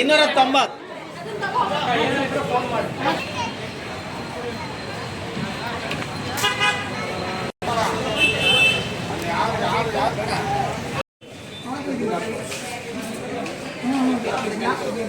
ಇನ್ನೂರ ತೊಂಬತ್ತು ಪ್ಯಾಕ್ ಮಾಡ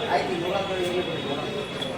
ಹಾಂ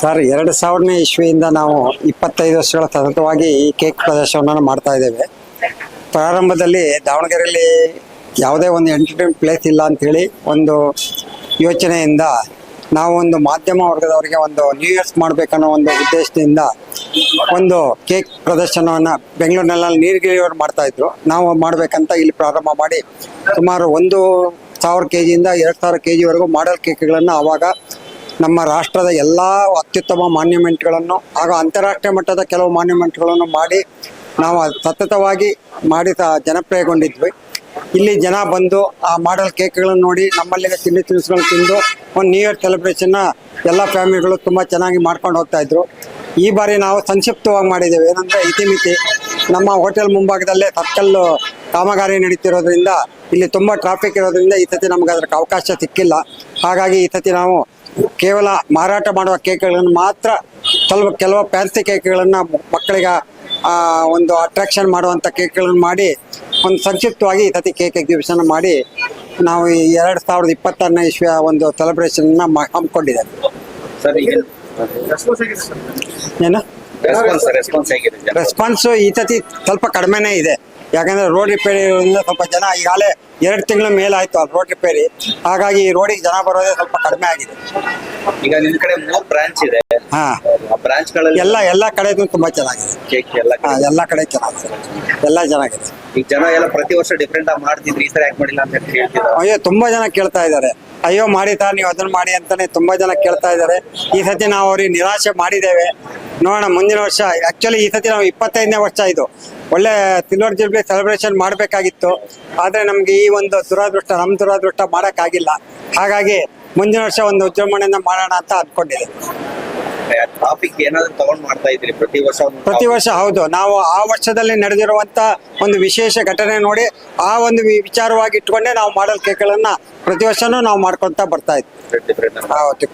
ಸರ್ ಎರಡು ಸಾವಿರನೇ ಇಸ್ವಿಯಿಂದ ನಾವು ಇಪ್ಪತ್ತೈದು ವರ್ಷಗಳ ಸತತವಾಗಿ ಈ ಕೇಕ್ ಪ್ರದರ್ಶನವನ್ನು ಮಾಡ್ತಾ ಇದ್ದೇವೆ. ಪ್ರಾರಂಭದಲ್ಲಿ ದಾವಣಗೆರೆಯಲ್ಲಿ ಯಾವುದೇ ಒಂದು ಎಂಟರ್ಟೈನ್ಮೆಂಟ್ ಪ್ಲೇಸ್ ಇಲ್ಲ ಅಂಥೇಳಿ ಒಂದು ಯೋಚನೆಯಿಂದ ನಾವು ಒಂದು ಮಾಧ್ಯಮ ವರ್ಗದವರಿಗೆ ಒಂದು ನ್ಯೂ ಇಯರ್ಸ್ ಮಾಡಬೇಕನ್ನೋ ಒಂದು ಉದ್ದೇಶದಿಂದ ಒಂದು ಕೇಕ್ ಪ್ರದರ್ಶನವನ್ನು ಬೆಂಗಳೂರಿನಲ್ಲಿ ನೀರ್ಗಿರಿಯವರು ಮಾಡ್ತಾ ಇದ್ರು. ನಾವು ಮಾಡಬೇಕಂತ ಇಲ್ಲಿ ಪ್ರಾರಂಭ ಮಾಡಿ ಸುಮಾರು ಒಂದು ಸಾವಿರ ಕೆ ಜಿಯಿಂದ ಎರಡು ಸಾವಿರ ಕೆ ಜಿವರೆಗೂ ಮಾಡೆಲ್ ಕೇಕ್ಗಳನ್ನು ಆವಾಗ ನಮ್ಮ ರಾಷ್ಟ್ರದ ಎಲ್ಲ ಅತ್ಯುತ್ತಮ ಮಾನ್ಯುಮೆಂಟ್ಗಳನ್ನು ಹಾಗೂ ಅಂತಾರಾಷ್ಟ್ರೀಯ ಮಟ್ಟದ ಕೆಲವು ಮಾನ್ಯುಮೆಂಟ್ಗಳನ್ನು ಮಾಡಿ ನಾವು ಸತತವಾಗಿ ಮಾಡಿ ಜನಪ್ರಿಯಗೊಂಡಿದ್ವಿ. ಇಲ್ಲಿ ಜನ ಬಂದು ಆ ಮಾಡೆಲ್ ಕೇಕ್ಗಳನ್ನು ನೋಡಿ ನಮ್ಮಲ್ಲಿ ತಿಂಡಿ ತಿನಿಸುಗಳು ತಿಂದು ಒಂದು ನ್ಯೂ ಇಯರ್ ಸೆಲೆಬ್ರೇಷನ್ನ ಎಲ್ಲ ಫ್ಯಾಮಿಲಿಗಳು ತುಂಬ ಚೆನ್ನಾಗಿ ಮಾಡ್ಕೊಂಡು ಹೋಗ್ತಾ ಇದ್ರು. ಈ ಬಾರಿ ನಾವು ಸಂಕ್ಷಿಪ್ತವಾಗಿ ಮಾಡಿದ್ದೇವೆ. ಏನಂದರೆ ಇತಿಮಿತಿ ನಮ್ಮ ಹೋಟೆಲ್ ಮುಂಭಾಗದಲ್ಲೇ ತತ್ಕಲ್ಲು ಕಾಮಗಾರಿ ನಡೀತಿರೋದ್ರಿಂದ ಇಲ್ಲಿ ತುಂಬ ಟ್ರಾಫಿಕ್ ಇರೋದ್ರಿಂದ ಈ ಸತಿ ನಮಗೆ ಅದಕ್ಕೆ ಅವಕಾಶ ಸಿಕ್ಕಿಲ್ಲ. ಹಾಗಾಗಿ ಈ ಸತಿ ನಾವು ಕೇವಲ ಮಾರಾಟ ಮಾಡುವ ಕೇಕ್ಗಳನ್ನು ಮಾತ್ರ ಸ್ವಲ್ಪ ಕೆಲವು ಫ್ಯಾನ್ಸಿ ಕೇಕ್ಗಳನ್ನು ಮಕ್ಕಳಿಗೆ ಒಂದು ಅಟ್ರಾಕ್ಷನ್ ಮಾಡುವಂಥ ಕೇಕ್ಗಳನ್ನು ಮಾಡಿ ಒಂದು ಸಂಕ್ಷಿಪ್ತವಾಗಿ ಈ ಸತಿ ಕೇಕ್ ಎಕ್ಸಿಬಿಷನ್ ಮಾಡಿ ನಾವು ಈ ಎರಡು ಸಾವಿರದ ಇಪ್ಪತ್ತಾರನೇ ಇಸ್ವಿಯ ಒಂದು ಸೆಲೆಬ್ರೇಷನ್ ಹಮ್ಮಿಕೊಂಡಿದ್ದೇವೆ. ಸರ್ ಈಗ ಏನು? ರೆಸ್ಪಾನ್ಸ್ ಈ ಸತಿ ಸ್ವಲ್ಪ ಕಡಿಮೆನೇ ಇದೆ. ಯಾಕಂದ್ರೆ ರೋಡ್ ರಿಪೇರಿ ಇರೋದ್ರಿಂದ ಸ್ವಲ್ಪ ಜನ ಈಗಾಗಲೇ ಎರಡು ತಿಂಗಳ ಮೇಲಾಯಿತು ಆ ರೋಡ್ ರಿಪೇರಿ ಹಾಗಾಗಿ ಈ ರೋಡಿಗೆ ಜನ ಬರೋದೇ ಸ್ವಲ್ಪ ಕಡಿಮೆ ಆಗಿದೆ. ಈಗ ನಿಮ್ಮ ಕಡೆ ಮೂರು ಬ್ರಾಂಚ್ ಇದೆ. ಹಾ. ಬ್ರಾಂಚ್ಗಳಲ್ಲಿ ಎಲ್ಲ ಎಲ್ಲ ಕಡೆದು ತುಂಬಾ ಚೆನ್ನಾಗಿದೆ. ಕೇಕ್ ಎಲ್ಲ ಹಾ, ಕಡೆ. ಎಲ್ಲ ಕಡೆ ಚೆನ್ನಾಗಿದೆ. ಎಲ್ಲ ಚೆನ್ನಾಗಿದೆ. ಈಗ ಜನ ಎಲ್ಲ ಪ್ರತಿ ವರ್ಷ ಡಿಫ್ರೆಂಟ್ ಆಗಿ ಮಾಡ್ತಿದ್ರು ಈ ಸರಿ ಯಾಕೆ ಮಾಡಿಲ್ಲ ಅಂತ ಹೇಳ್ತಿದ್ರು. ಅಯ್ಯೋ ತುಂಬಾ ಜನ ಕೇಳ್ತಾ ಇದ್ದಾರೆ. ಅಯ್ಯೋ ಮಾಡಿ ತಾ ನೀವು ಅದನ್ನ ಮಾಡಿ ಅಂತಾನೆ ತುಂಬಾ ಜನ ಕೇಳ್ತಾ ಇದ್ದಾರೆ. ಈ ಸತಿ ನಾವು ಅವ್ರಿಗೆ ನಿರಾಶೆ ಮಾಡಿದ್ದೇವೆ. ನೋಡೋಣ ಮುಂದಿನ ವರ್ಷ ಆಕ್ಚುಲಿ ಈ ಸತಿ ನಾವು ಇಪ್ಪತ್ತೈದನೇ ವರ್ಷ ಇದು. ಒಳ್ಳೆ ಸಿಲ್ವರ್ ಜುಬ್ಲಿ ಸೆಲೆಬ್ರೇಷನ್ ಮಾಡಬೇಕಾಗಿತ್ತು. ಆದ್ರೆ ನಮ್ಗೆ ಈ ಒಂದು ದುರಾದೃಷ್ಟ ನಮ್ಮ ದುರಾದೃಷ್ಟ ಮಾಡೋಕ್ಕಾಗಿಲ್ಲ. ಹಾಗಾಗಿ ಮುಂದಿನ ವರ್ಷ ಒಂದು ವಿಜೃಂಭಣೆಯಿಂದ ಮಾಡೋಣ ಅಂತ ಅಂದ್ಕೊಂಡಿದೆ. ಟ್ರಾಫಿಕ್ ಏನಾದ್ರೂ ತಗೊಂಡ್ ಮಾಡ್ತಾ ಇದ್ರಿ ಪ್ರತಿ ವರ್ಷ ಪ್ರತಿ ವರ್ಷ ಹೌದು. ನಾವು ಆ ವರ್ಷದಲ್ಲಿ ನಡೆದಿರುವಂತ ಒಂದು ವಿಶೇಷ ಘಟನೆ ನೋಡಿ ಆ ಒಂದು ವಿಚಾರವಾಗಿ ಇಟ್ಕೊಂಡೆ ನಾವು ಮಾಡಲ್ ಕೇಕ್ಗಳನ್ನ ಪ್ರತಿ ವರ್ಷನೂ ನಾವು ಮಾಡ್ಕೊಂತ ಬರ್ತಾ ಇದ್ವಿ. ಹೌದು